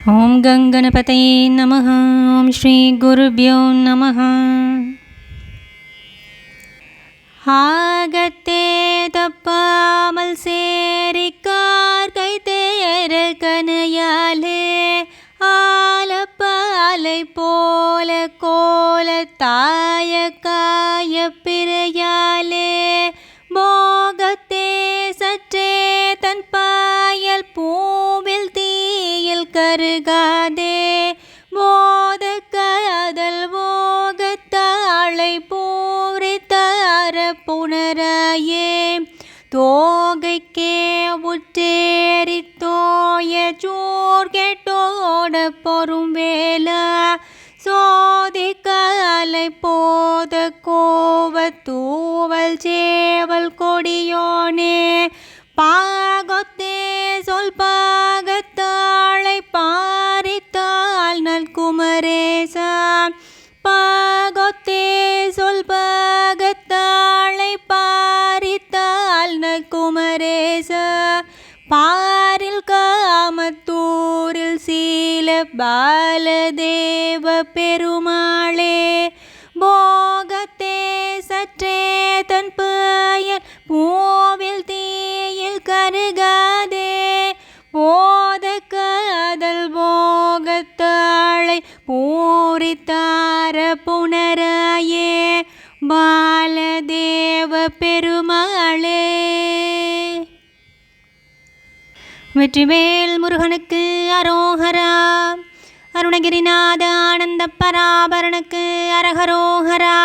ॐ गङ्गणपतये नमः ॐ श्रीगुरुभ्यो नमः ஆகத்தே தப்பாமல் சேரிக்கார் கைத்தேர கனையாலே ஆலப்பாலை போல கோல தாய காய பிறையாலே போகத்தே சற்றே தன் பாயல் பூவில் கண்கள் கருகாதே போத காதல் போகத்தாளை பூரித்தார புனராயே தோகைக்கே உற்றேறி தோய சோர் கேட்டோட பொறும் வேலை சோதி காலை போத கோவ தூவல் சேவல் கொடியோனே நல்குமரேசா பாரில் காமத்தூரில் சீல பாலதேவ பெருமாளே போகத்தே சற்றே தன் பெயர் பூவில் தீயில் கருகாதே போத காதல் போகத்தாளை பூரித்தார புனராயே பாலதேவ பெருமாளே வெற்றிவேல் முருகனுக்கு அரோஹரா அருணகிரிநாத ஆனந்த பராபரனுக்கு அரகரோகரா.